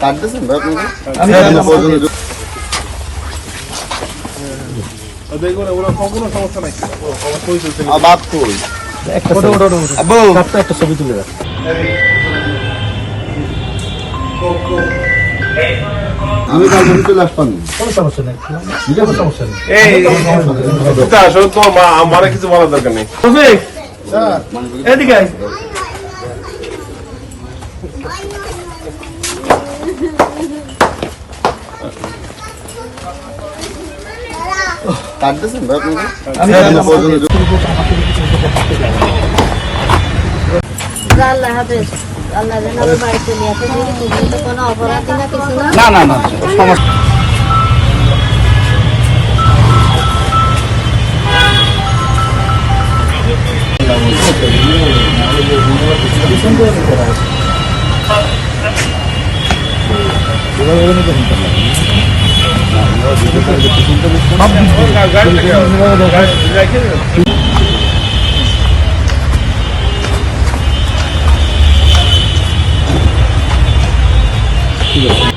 কাটতেছেন ভাই আপনাকে আমি হ্যাঁ, কাটলাম। প্রয়োজনে- দেখবেন ওরা কোনো সমস্যা নাই। বাপ কই একটা ছবি- একটা ছবি তুলে রাখ। আমি কাল আসতাম। কোনো সমস্যা নেই। সমস্যা নেই। এই তা আসলে তোমার মা আমার কিছু বলার দরকার নেই। এদিকে। আল্লাহ হাফেজ আল্লাহ যেন নিয়ে আসে কোনো অপরাধী না কিছু না না সমস্যা ঠিক আছে